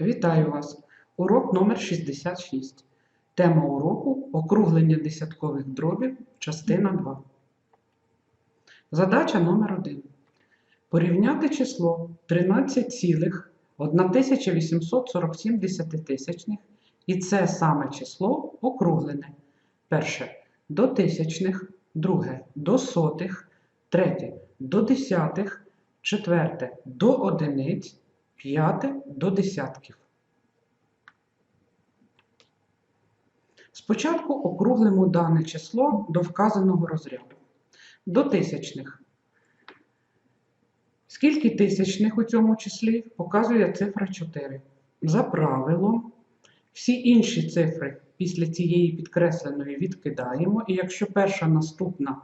Вітаю вас! Урок номер 66. Тема уроку округлення десяткових дробів, частина 2. Задача номер 1. Порівняти число 13,1847 десятитисячних і це саме число округлене. Перше до тисячних, друге до сотих, третє до десятих, четверте до одиниць, п'яте до десятків. Спочатку округлимо дане число до вказаного розряду. До тисячних. Скільки тисячних у цьому числі показує цифра 4. За правилом, всі інші цифри після цієї підкресленої відкидаємо, і якщо перша наступна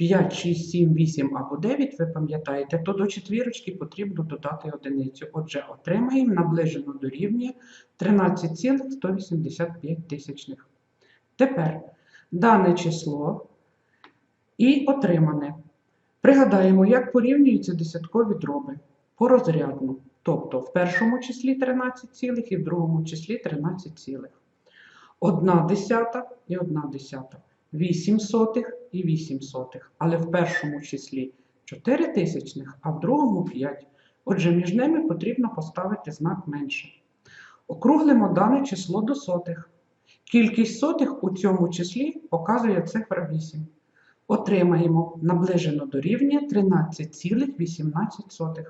5, 6, 7, 8 або 9, ви пам'ятаєте, то до четвірочки потрібно додати одиницю. Отже, отримаємо наближено до рівня 13,185 тисячних. Тепер дане число і отримане. Пригадаємо, як порівнюються десяткові дроби порозрядно. Тобто в першому числі 13 цілих і в другому числі 13 цілих. Одна десята і одна десята. 8 сотих і 8 сотих. Але в першому числі 4 тисячних, а в другому 5. Отже, між ними потрібно поставити знак менше. Округлимо дане число до сотих. Кількість сотих у цьому числі показує цифра 8. Отримаємо наближено до рівня 13,18.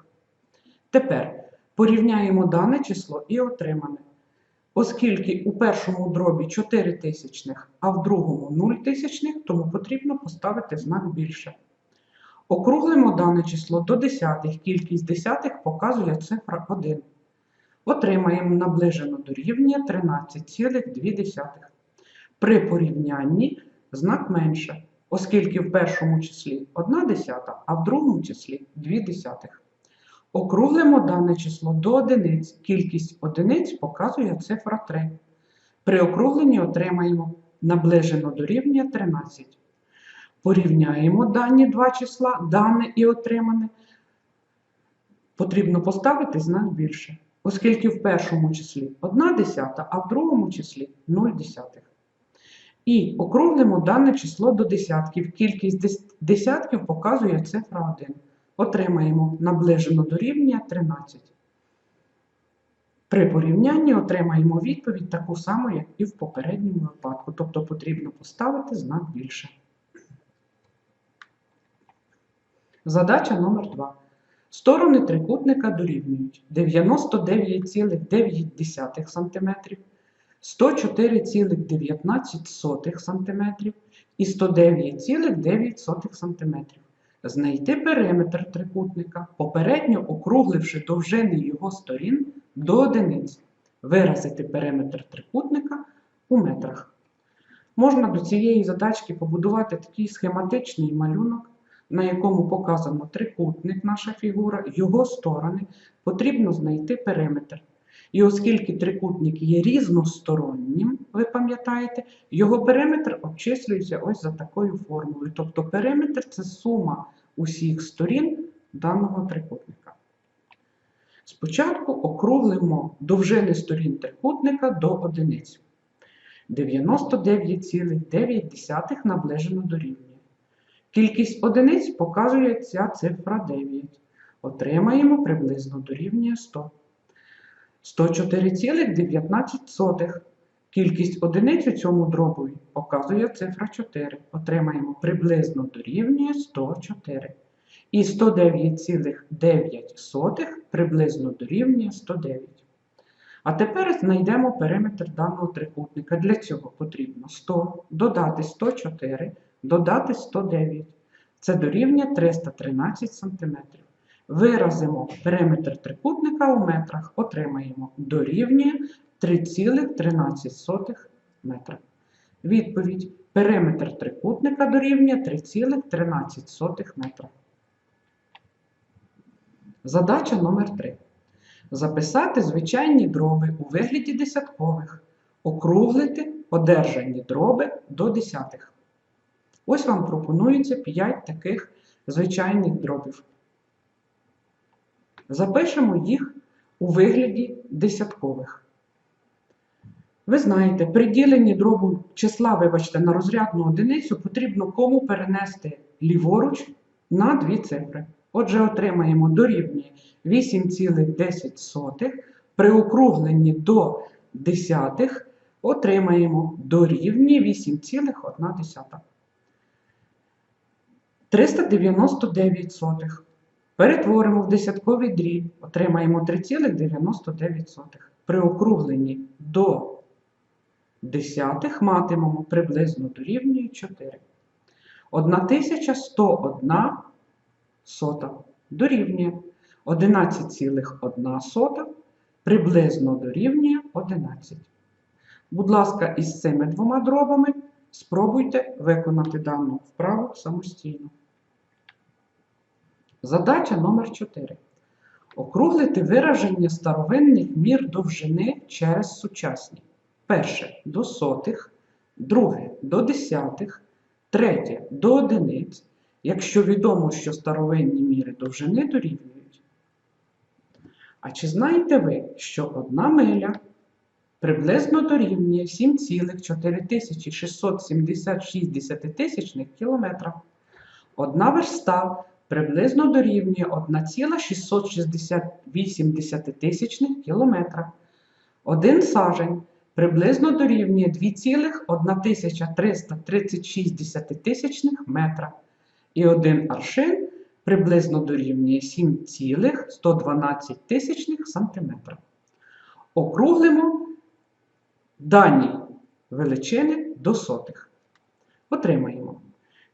Тепер порівняємо дане число і отримане. Оскільки у першому дробі 4 тисячних, а в другому 0 тисячних, тому потрібно поставити знак більше. Округлимо дане число до десятих. Кількість десятих показує цифра 1. Отримаємо наближено до рівня 13,2. При порівнянні знак менше, оскільки в першому числі 1 десята, а в другому числі 2 десятих. Округлимо дане число до одиниць. Кількість одиниць показує цифра 3. При округленні отримаємо наближено до рівня 13. Порівняємо дані два числа, дане і отримане. Потрібно поставити знак більше, оскільки в першому числі 1 десята, а в другому числі 0 десятих. І округлимо дане число до десятків. Кількість десятків показує цифра 1 отримаємо наближено до рівня 13. При порівнянні отримаємо відповідь таку саму, як і в попередньому випадку. Тобто потрібно поставити знак більше. Задача номер 2. Сторони трикутника дорівнюють 99,9 см, 104,19 см і 109,9 см. Знайти периметр трикутника, попередньо округливши довжини його сторін до одиниць. Виразити периметр трикутника у метрах. Можна до цієї задачки побудувати такий схематичний малюнок, на якому показано трикутник, наша фігура, його сторони. Потрібно знайти периметр. І оскільки трикутник є різностороннім, ви пам'ятаєте, його периметр обчислюється ось за такою формулою. Тобто периметр це сума усіх сторін даного трикутника. Спочатку округлимо довжини сторін трикутника до одиниць. 99,9 наближено до рівня. Кількість одиниць показує ця цифра 9. Отримаємо приблизно до рівня 100. 104,19. Кількість одиниць у цьому дробові показує цифра 4. Отримаємо приблизно дорівнює 104. І 109,9 приблизно дорівнює 109. А тепер знайдемо периметр даного трикутника. Для цього потрібно 100 додати 104, додати 109. Це дорівнює 313 см. Виразимо периметр трикутника у метрах, отримаємо дорівнює 3,13 метра. Відповідь: периметр трикутника дорівнює 3,13 метра. Задача номер 3. Записати звичайні дроби у вигляді десяткових, округлити одержані дроби до десятих. Ось вам пропонується 5 таких звичайних дробів. Запишемо їх у вигляді десяткових. Ви знаєте, при діленні дробу числа, вибачте, на розрядну одиницю потрібно кому перенести ліворуч на дві цифри. Отже, отримаємо дорівнює 8,10. При округленні до десятих отримаємо дорівнює 8,1. 399 сотих. Перетворимо в десятковий дріб, отримаємо 3,99. При округленні до десятих матимемо приблизно дорівнює 4. 1101 сота дорівнює 11,1 приблизно дорівнює 11. Будь ласка, із цими двома дробами спробуйте виконати дану вправу самостійно. Задача номер 4. Округлити вираження старовинних мір довжини через сучасні. Перше до сотих, друге до десятих, третє до одиниць, якщо відомо, що старовинні міри довжини дорівнюють. А чи знаєте ви, що одна миля приблизно дорівнює 7,4676 десятитисячних кілометра? Одна верста приблизно дорівнює 1,668 десятитисячних кілометра. Один сажень приблизно дорівнює 2,1336 десятитисячних метра. І один аршин приблизно дорівнює 7,112 тисячних сантиметра. Округлимо дані величини до сотих. Отримаємо.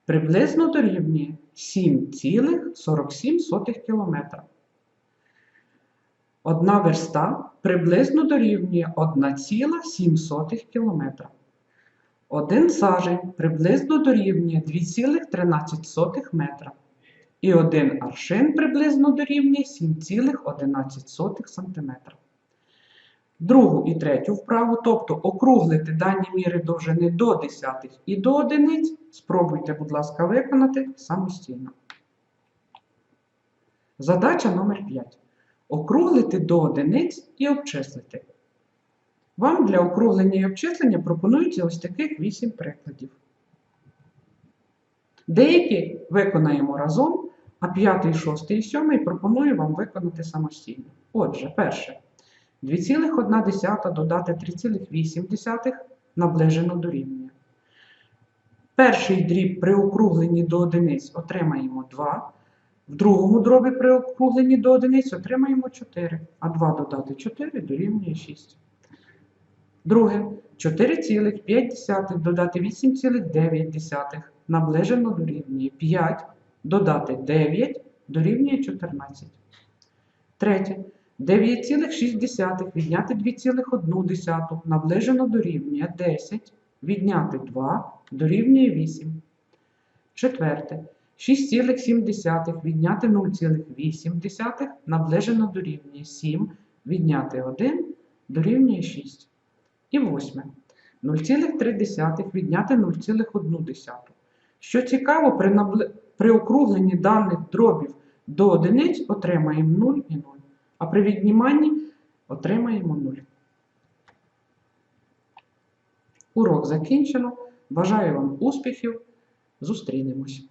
Приблизно дорівнює 7,47 км. Одна верста приблизно дорівнює 1,7 км. Один сажень приблизно дорівнює 2,13 метра. І один аршин приблизно дорівнює 7,11 см. Другу і третю вправу, тобто округлити дані міри довжини до десятих і до одиниць, спробуйте, будь ласка, виконати самостійно. Задача номер 5. Округлити до одиниць і обчислити. Вам для округлення і обчислення пропонується ось таких 8 прикладів. Деякі виконаємо разом, а 5, 6 і 7 пропоную вам виконати самостійно. Отже, перше. 2,1 додати 3,8 наближено дорівнює. Перший дріб при округленні до одиниць отримаємо 2. В другому дробі при округленні до одиниць отримаємо 4, а 2 додати 4 дорівнює 6. Друге, 4,5 додати 8,9 наближено дорівнює 5, додати 9 дорівнює 14. Третє, 9,6 відняти 2,1 наближено дорівнює 10, відняти 2 дорівнює 8. Четверте. 6,7 відняти 0,8 наближено дорівнює 7, відняти 1 дорівнює 6. І восьме. 0,3 відняти 0,1. Що цікаво, при, набли... при округленні даних дробів до одиниць отримаємо 0 і 0, а при відніманні отримаємо 0. Урок закінчено. Бажаю вам успіхів. Зустрінемось!